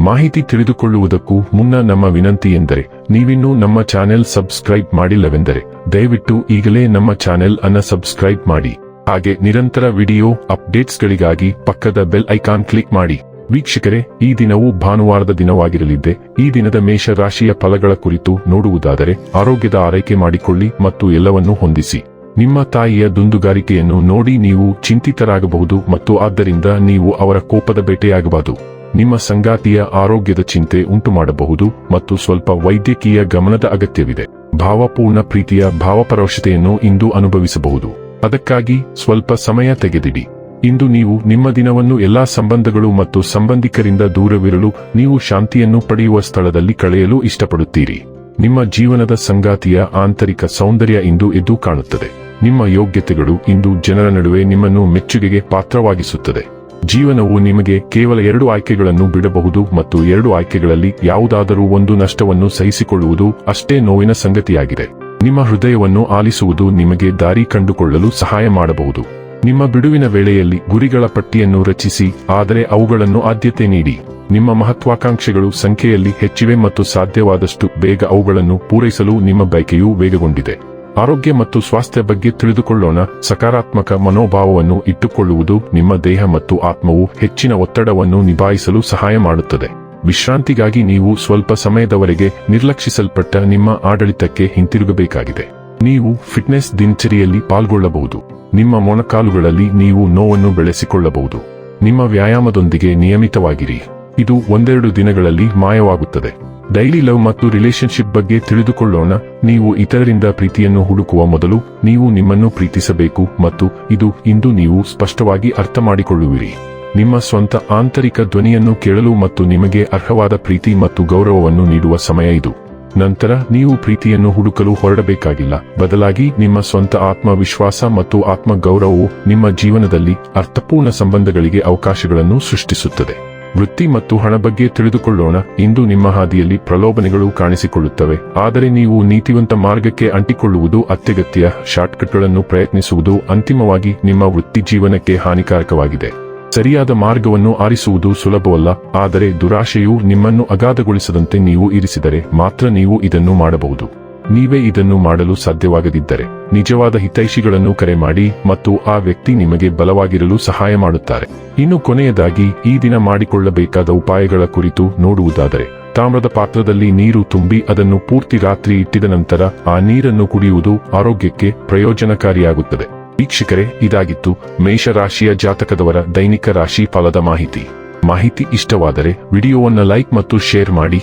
ಮಾಹಿತಿ ತಿಳಿದುಕೊಳ್ಳುವುದಕ್ಕೂ ಮುನ್ನ ನಮ್ಮ ವಿನಂತಿ ಎಂದರೆ, ನೀವಿನ್ನೂ ನಮ್ಮ ಚಾನೆಲ್ ಸಬ್ಸ್ಕ್ರೈಬ್ ಮಾಡಿಲ್ಲವೆಂದರೆ, ದಯವಿಟ್ಟು ಈಗಲೇ ನಮ್ಮ ಚಾನೆಲ್ ಅನ್ನ ಸಬ್ಸ್ಕ್ರೈಬ್ ಮಾಡಿ. ಹಾಗೆ ನಿರಂತರ ವಿಡಿಯೋ ಅಪ್ಡೇಟ್ಸ್ಗಳಿಗಾಗಿ ಪಕ್ಕದ ಬೆಲ್ ಐಕಾನ್ ಕ್ಲಿಕ್ ಮಾಡಿ. ವೀಕ್ಷಕರೇ, ಈ ದಿನವು ಭಾನುವಾರದ ದಿನವಾಗಿರಲಿದ್ದೆ. ಈ ದಿನದ ಮೇಷ ರಾಶಿಯ ಫಲಗಳ ಕುರಿತು ನೋಡುವುದಾದರೆ, ಆರೋಗ್ಯದ ಆರೈಕೆ ಮಾಡಿಕೊಳ್ಳಿ ಮತ್ತು ಎಲ್ಲವನ್ನೂ ಹೊಂದಿಸಿ. ನಿಮ್ಮ ತಾಯಿಯ ದುಂದುಗಾರಿಕೆಯನ್ನು ನೋಡಿ ನೀವು ಚಿಂತಿತರಾಗಬಹುದು ಮತ್ತು ಆದ್ದರಿಂದ ನೀವು ಅವರ ಕೋಪದ ಬೇಟೆಯಾಗಬಾರದು. ನಿಮ್ಮ ಸಂಗಾತಿಯ ಆರೋಗ್ಯದ ಚಿಂತೆ ಉಂಟು ಮಾಡಬಹುದು ಮತ್ತು ಸ್ವಲ್ಪ ವೈದ್ಯಕೀಯ ಗಮನದ ಅಗತ್ಯವಿದೆ. ಭಾವಪೂರ್ಣ ಪ್ರೀತಿಯ ಭಾವಪರೋಶತೆಯನ್ನು ಇಂದು ಅನುಭವಿಸಬಹುದು. ಅದಕ್ಕಾಗಿ ಸ್ವಲ್ಪ ಸಮಯ ತೆಗೆದಿಡಿ. ಇಂದು ನೀವು ನಿಮ್ಮ ದಿನವನ್ನು ಎಲ್ಲಾ ಸಂಬಂಧಗಳು ಮತ್ತು ಸಂಬಂಧಿಕರಿಂದ ದೂರವಿರಲು ನೀವು ಶಾಂತಿಯನ್ನು ಪಡೆಯುವ ಸ್ಥಳದಲ್ಲಿ ಕಳೆಯಲು ಇಷ್ಟಪಡುತ್ತೀರಿ. ನಿಮ್ಮ ಜೀವನದ ಸಂಗಾತಿಯ ಆಂತರಿಕ ಸೌಂದರ್ಯ ಇಂದು ಎದ್ದು ಕಾಣುತ್ತದೆ. ನಿಮ್ಮ ಯೋಗ್ಯತೆಗಳು ಇಂದು ಜನರ ನಡುವೆ ನಿಮ್ಮನ್ನು ಮೆಚ್ಚುಗೆಗೆ ಪಾತ್ರವಾಗಿಸುತ್ತದೆ. ಜೀವನವು ನಿಮಗೆ ಕೇವಲ ಎರಡು ಆಯ್ಕೆಗಳನ್ನು ಬಿಡಬಹುದು ಮತ್ತು ಎರಡು ಆಯ್ಕೆಗಳಲ್ಲಿ ಯಾವುದಾದರೂ ಒಂದು ನಷ್ಟವನ್ನು ಸಹಿಸಿಕೊಳ್ಳುವುದು ಅಷ್ಟೇ ನೋವಿನ ಸಂಗತಿಯಾಗಿದೆ. ನಿಮ್ಮ ಹೃದಯವನ್ನು ಆಲಿಸುವುದು ನಿಮಗೆ ದಾರಿ ಕಂಡುಕೊಳ್ಳಲು ಸಹಾಯ ಮಾಡಬಹುದು. ನಿಮ್ಮ ಬಿಡುವಿನ ವೇಳೆಯಲ್ಲಿ ಗುರಿಗಳ ಪಟ್ಟಿಯನ್ನು ರಚಿಸಿ, ಆದರೆ ಅವುಗಳನ್ನು ಆದ್ಯತೆ ನೀಡಿ. ನಿಮ್ಮ ಮಹತ್ವಾಕಾಂಕ್ಷೆಗಳು ಸಂಖ್ಯೆಯಲ್ಲಿ ಹೆಚ್ಚಿವೆ ಮತ್ತು ಸಾಧ್ಯವಾದಷ್ಟು ಬೇಗ ಅವುಗಳನ್ನು ಪೂರೈಸಲು ನಿಮ್ಮ ಬಯಕೆಯೂ ವೇಗಗೊಂಡಿದೆ. ಆರೋಗ್ಯ ಮತ್ತು ಸ್ವಾಸ್ಥ್ಯ ಬಗ್ಗೆ ತಿಳಿದುಕೊಳ್ಳೋಣ. ಸಕಾರಾತ್ಮಕ ಮನೋಭಾವವನ್ನು ಇಟ್ಟುಕೊಳ್ಳುವುದು ನಿಮ್ಮ ದೇಹ ಮತ್ತು ಆತ್ಮವು ಹೆಚ್ಚಿನ ಒತ್ತಡವನ್ನು ನಿಭಾಯಿಸಲು ಸಹಾಯ ಮಾಡುತ್ತದೆ. ವಿಶ್ರಾಂತಿಗಾಗಿ ನೀವು ಸ್ವಲ್ಪ ಸಮಯದವರೆಗೆ ನಿರ್ಲಕ್ಷಿಸಲ್ಪಟ್ಟ ನಿಮ್ಮ ಆಡಳಿತಕ್ಕೆ ಹಿಂತಿರುಗಬೇಕಾಗಿದೆ. ನೀವು ಫಿಟ್ನೆಸ್ ದಿನಚರಿಯಲ್ಲಿ ಪಾಲ್ಗೊಳ್ಳಬಹುದು. ನಿಮ್ಮ ಮೊಣಕಾಲುಗಳಲ್ಲಿ ನೀವು ನೋವನ್ನು ಬೆಳೆಸಿಕೊಳ್ಳಬಹುದು. ನಿಮ್ಮ ವ್ಯಾಯಾಮದೊಂದಿಗೆ ನಿಯಮಿತವಾಗಿರಿ. ಇದು ಒಂದೆರಡು ದಿನಗಳಲ್ಲಿ ಮಾಯವಾಗುತ್ತದೆ. ಡೈಲಿ ಲವ್ ಮತ್ತು ರಿಲೇಶನ್ಶಿಪ್ ಬಗ್ಗೆ ತಿಳಿದುಕೊಳ್ಳೋಣ. ನೀವು ಇತರರಿಂದ ಪ್ರೀತಿಯನ್ನು ಹುಡುಕುವ ಮೊದಲು ನೀವು ನಿಮ್ಮನ್ನು ಪ್ರೀತಿಸಬೇಕು ಮತ್ತು ಇದು ಇಂದು ನೀವು ಸ್ಪಷ್ಟವಾಗಿ ಅರ್ಥ ಮಾಡಿಕೊಳ್ಳುವಿರಿ ನಿಮ್ಮ ಸ್ವಂತ ಆಂತರಿಕ ಧ್ವನಿಯನ್ನು ಕೇಳಲು ಮತ್ತು ನಿಮಗೆ ಅರ್ಹವಾದ ಪ್ರೀತಿ ಮತ್ತು ಗೌರವವನ್ನು ನೀಡುವ ಸಮಯ ಇದು. ನಂತರ ನೀವು ಪ್ರೀತಿಯನ್ನು ಹುಡುಕಲು ಹೊರಡಬೇಕಾಗಿಲ್ಲ. ಬದಲಾಗಿ ನಿಮ್ಮ ಸ್ವಂತ ಆತ್ಮವಿಶ್ವಾಸ ಮತ್ತು ಆತ್ಮಗೌರವವು ನಿಮ್ಮ ಜೀವನದಲ್ಲಿ ಅರ್ಥಪೂರ್ಣ ಸಂಬಂಧಗಳಿಗೆ ಅವಕಾಶಗಳನ್ನು ಸೃಷ್ಟಿಸುತ್ತದೆ. ವೃತ್ತಿ ಮತ್ತು ಹಣ ಬಗ್ಗೆ ತಿಳಿದುಕೊಳ್ಳೋಣ. ಇಂದು ನಿಮ್ಮ ಹಾದಿಯಲ್ಲಿ ಪ್ರಲೋಭನೆಗಳು ಕಾಣಿಸಿಕೊಳ್ಳುತ್ತವೆ. ಆದರೆ ನೀವು ನೀತಿವಂತ ಮಾರ್ಗಕ್ಕೆ ಅಂಟಿಕೊಳ್ಳುವುದು ಅತ್ಯಗತ್ಯ. ಶಾರ್ಟ್ಕಟ್ಗಳನ್ನು ಪ್ರಯತ್ನಿಸುವುದು ಅಂತಿಮವಾಗಿ ನಿಮ್ಮ ವೃತ್ತಿ ಜೀವನಕ್ಕೆ ಹಾನಿಕಾರಕವಾಗಿದೆ. ಸರಿಯಾದ ಮಾರ್ಗವನ್ನು ಆರಿಸುವುದು ಸುಲಭವಲ್ಲ. ಆದರೆ ದುರಾಶೆಯು ನಿಮ್ಮನ್ನು ಅಗಾಧಗೊಳಿಸದಂತೆ ನೀವು ಇರಿಸಿದರೆ ಮಾತ್ರ ನೀವು ಇದನ್ನು ಮಾಡಬಹುದು. ನೀವೇ ಇದನ್ನು ಮಾಡಲು ಸಾಧ್ಯವಾಗದಿದ್ದರೆ ನಿಜವಾದ ಹಿತೈಷಿಗಳನ್ನು ಕರೆ ಮಾಡಿ ಮತ್ತು ಆ ವ್ಯಕ್ತಿ ನಿಮಗೆ ಬಲವಾಗಿರಲು ಸಹಾಯ ಮಾಡುತ್ತಾರೆ. ಇನ್ನು ಕೊನೆಯದಾಗಿ, ಈ ದಿನ ಮಾಡಿಕೊಳ್ಳಬೇಕಾದ ಉಪಾಯಗಳ ಕುರಿತು ನೋಡುವುದಾದರೆ, ತಾಮ್ರದ ಪಾತ್ರದಲ್ಲಿ ನೀರು ತುಂಬಿ ಅದನ್ನು ಪೂರ್ತಿ ರಾತ್ರಿ ಇಟ್ಟಿದ ನಂತರ ಆ ನೀರನ್ನು ಕುಡಿಯುವುದು ಆರೋಗ್ಯಕ್ಕೆ ಪ್ರಯೋಜನಕಾರಿಯಾಗುತ್ತದೆ. ವೀಕ್ಷಕರೇ, ಇದಾಗಿತ್ತು ಮೇಷರಾಶಿಯ ಜಾತಕದವರ ದೈನಿಕ ರಾಶಿ ಫಲದ ಮಾಹಿತಿ. ಮಾಹಿತಿ ಇಷ್ಟವಾದರೆ ವಿಡಿಯೋವನ್ನು ಲೈಕ್ ಮತ್ತು ಶೇರ್ ಮಾಡಿ.